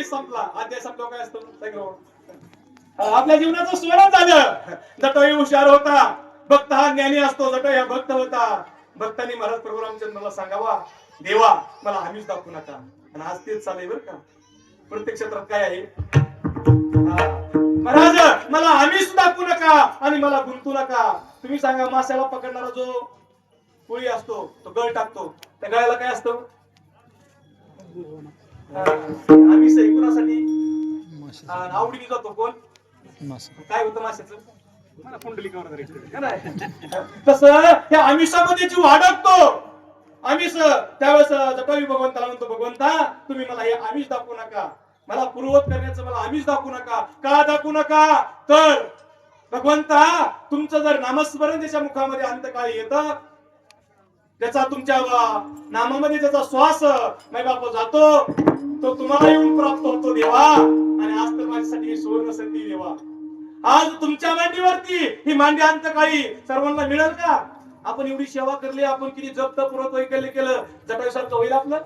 अध्याय संपला. अध्याय संपला काय असतो? सगळं. आपल्या जीवनाचं स्मरण झालं. जटोई हुशार होता. भक्त हा ज्ञानी असतो. जटोई हा भक्त होता. भक्तांनी महाराज प्रभू रामचंद्रला सांगावा देवा मला हमीच दाखवू नका. आणि आज तेच चालय बरं का. प्रत्येक क्षेत्रात काय आहे? महाराज मला आम्हीच दाखवू नका आणि मला गुंतू नका. तुम्ही सांगा माश्याला पकडणारा जो कोळी असतो तो गळ टाकतो. त्या गळ्याला काय असतं? आम्ही सही कुणासाठी? आवडीने जातो कोण? काय होतं माशाचं? तसं त्या आमिषामध्ये जीव अडकतो. आमिष त्यावेळेस जटावी भगवंताला म्हणतो भगवंता तुम्ही मला हे आमिष दाखवू नका. मला पूर्वत करण्याचं मला आमिष दाखवू नका. का दाखवू नका? तर भगवंता तुमचं जर नामस्मरण त्याच्या मुखामध्ये अंतकाळी येतं त्याचा तुमच्या नामामध्ये ज्याचा श्वास बाप जातो तो तुम्हाला येऊन प्राप्त होतो देवा. आणि आज तर माझ्यासाठी सुवर्ण संधी देवा. आज तुमच्या मांडीवरती ही मांडी अंतकाळी सर्वांना मिळेल का? आपण एवढी सेवा करली आपण किती जप्त पुरत वैकल्य केलं जटायू होईल आपलं.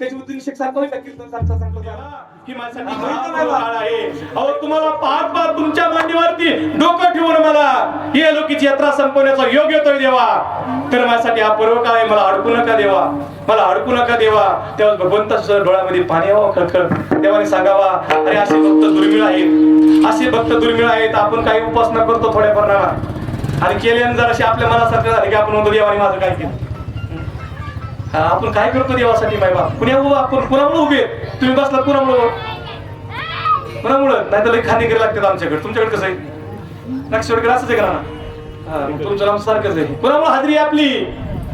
सारखं होईल कीर्तन सारखं माझ्यासाठी आहे. अहो तुम्हाला पाहत पाहत तुमच्या मांडीवरती डोकं ठेवून मला ही लोकीची यात्रा संपवण्याचा योग येतोय देवा. तर माझ्यासाठी हा पर्व मला अडकू नका देवा. मला अडकू नका देवा. तेव्हा भगवंताच्या डोळ्यामध्ये पाणी यावं खळखळ देवाने सांगावा अरे असे भक्त दुर्मिळ आहेत. असे भक्त दुर्मिळ आहेत. आपण काही उपासना करतो थोड्या प्रमाणात आणि केल्यानं जर असे आपल्या मनासारखं झालं की आपण म्हणतो देवाने माझं काय केलं. हा, आपण काय करतो देवासाठी माय बाप आपण कुणामुळे उभे तुम्ही बसला कुणामुळं कुणामुळं नाही तर लई खाणे करायला लागतात आमच्याकडे. तुमच्याकडे कसं आहे? नक्षवडकडे असंच आहे का ना तुमचं नाम सारखंच आहे. कुणामुळे हाजरी आपली.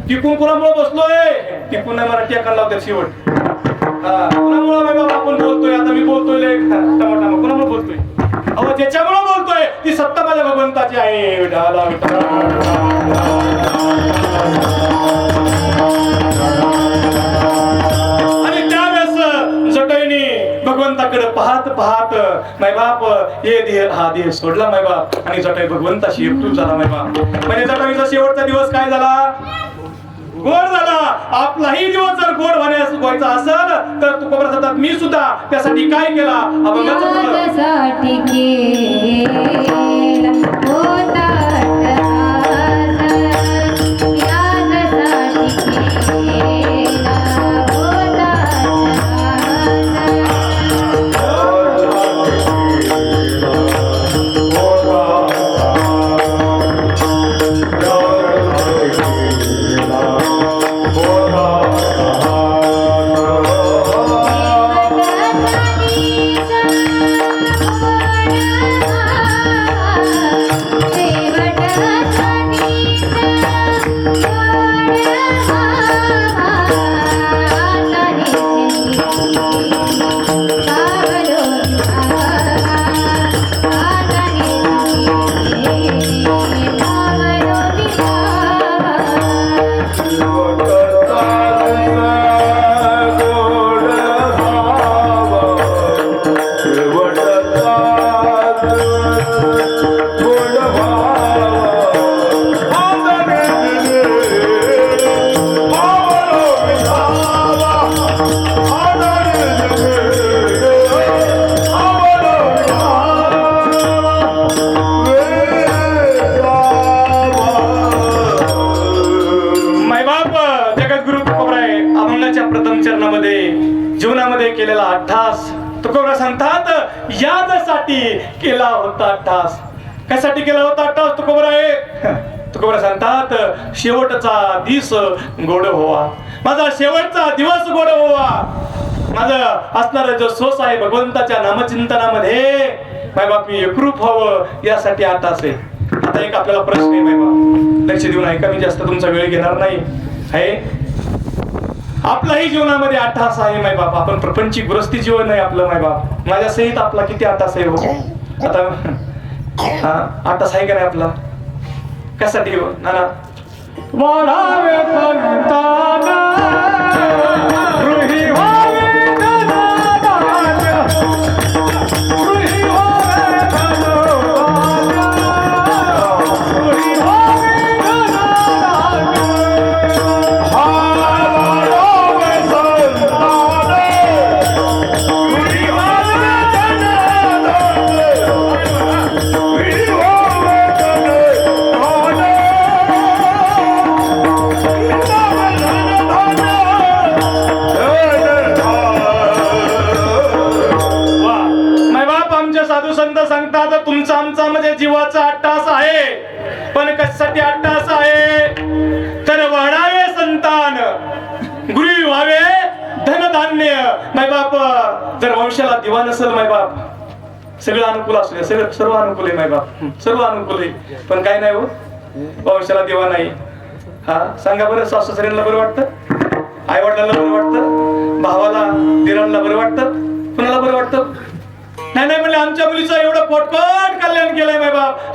टिकून कुणामुळे बसलोय. टिकून नाही मला टेकायला लावतात शेवट. हा, कुणामुळं माय आपण बोलतोय. आता मी बोलतोय टमाटा कुणामुळे बोलतोय. अहो ज्याच्यामुळे बोलतोय ती सत्ता माझ्या भगवंताची आहे. विठाला, विठाला. पाहत पाहत माय बाप देह हा देह सोडला माय बाप. आणि जटाई भगवंताशी एकटूच झाला माय बाप. म्हणजे जटाईचा शेवटचा दिवस काय झाला? गोड झाला. आपलाही दिवस जर गोड होण्यास व्हायचा असेल तर तू खबर मी सुद्धा त्यासाठी काय केला? अभंगाचं अभंगाच्या चरणामध्ये जीवनामध्ये केलेला अठ्ठास तुकोबरा सांगतात यादसाठी केला होता अठ्ठास कशासाठी केला होता अठ्ठास तुकोबरा तुकोबराय तुकोबरा सांगतात शेवटचा दिस गोड होवा माझा शेवटचा दिवस गोड होवा माझं असणारं जो सोस आहे भगवंताच्या नामचिंतनामध्ये मायबाप मी एकरूप व्हावं यासाठी अट्टास आहे आता एक आपल्याला प्रश्न आहे मायबाप लक्ष देऊन ऐका मी जास्त तुमचा वेळ घेणार नाही. आहे? आपलाही जीवनामध्ये अट्ठास आहे माय बाप. आपण प्रपंची ग्रस्ती जीवन आहे आपलं माय बाप. माझ्या सहित आपला किती अट्टास आहे हो? आता हा अट्टास आहे का नाही आपला? कशासाठी हो? नाना. म्हणजे जीवाचा अट्टास आहे. पण कशासाठी अट्टास आहे? तर वाढावे संतान. गुरी व्हावे धनधान्य. माय बाप जर वंशाला दिवा नसेल माय बाप सगळं अनुकूल असू दे सगळं सर्व अनुकूल आहे माय बाप. सर्व अनुकूल आहे. पण काय नाही हो? वंशाला दिवा नाही. हा सांगा बरं सासू सासऱ्यांना बरं वाटतं? आई वडिलांना बरं वाटतं? भावाला दिरांना बरं वाटतं? कुणाला बरं वाटतं? नाही नाही म्हणजे आमच्या मुलीचं एवढं पोटपट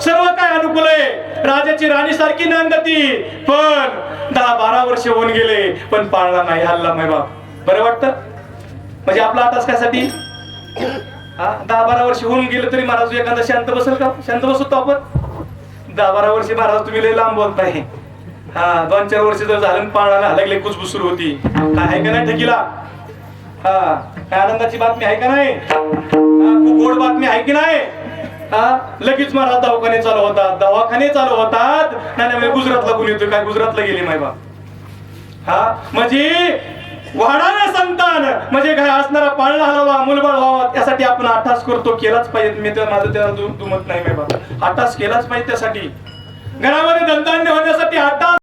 सर्व काय अनुकूल आहे? राजाची राणी सारखी नांदती. पण दहा बारा वर्ष होऊन गेले पण पाळला नाही हल्ला नाही बाप. बरं वाटतं? म्हणजे आपला आताच कायसाठी हा? दहा बारा वर्ष होऊन गेले तरी महाराज एखादा शांत बसेल का? शांत बसतो आपण? दहा बारा वर्षी महाराज तुम्ही लय लांब बोलत नाही हा दोन चार वर्ष जर झालं आणि पाळणाला लागले कुसबुस सुरू होती. काय आहे का नाही ठकीला? हा काय आनंदाची बातमी आहे का नाही? खूप गोड बातमी आहे की नाही? हा लगेच मला दवाखाने चालू होतात. दवाखाने चालू होतात. नाही गुजरातला कोणी येतोय. काय गुजरातला गेली माय बाप. हा? म्हणजे वाढावे संतान. म्हणजे काय असणारा पाळणा हलावा मुलबाळ व्हावा त्यासाठी आपण अट्टास करतो. केलाच पाहिजे. मी तर माझं त्याला दुमत नाही माय बाप. अट्टास केलाच पाहिजे त्यासाठी. घरामध्ये धनधान्य होण्यासाठी अट्टास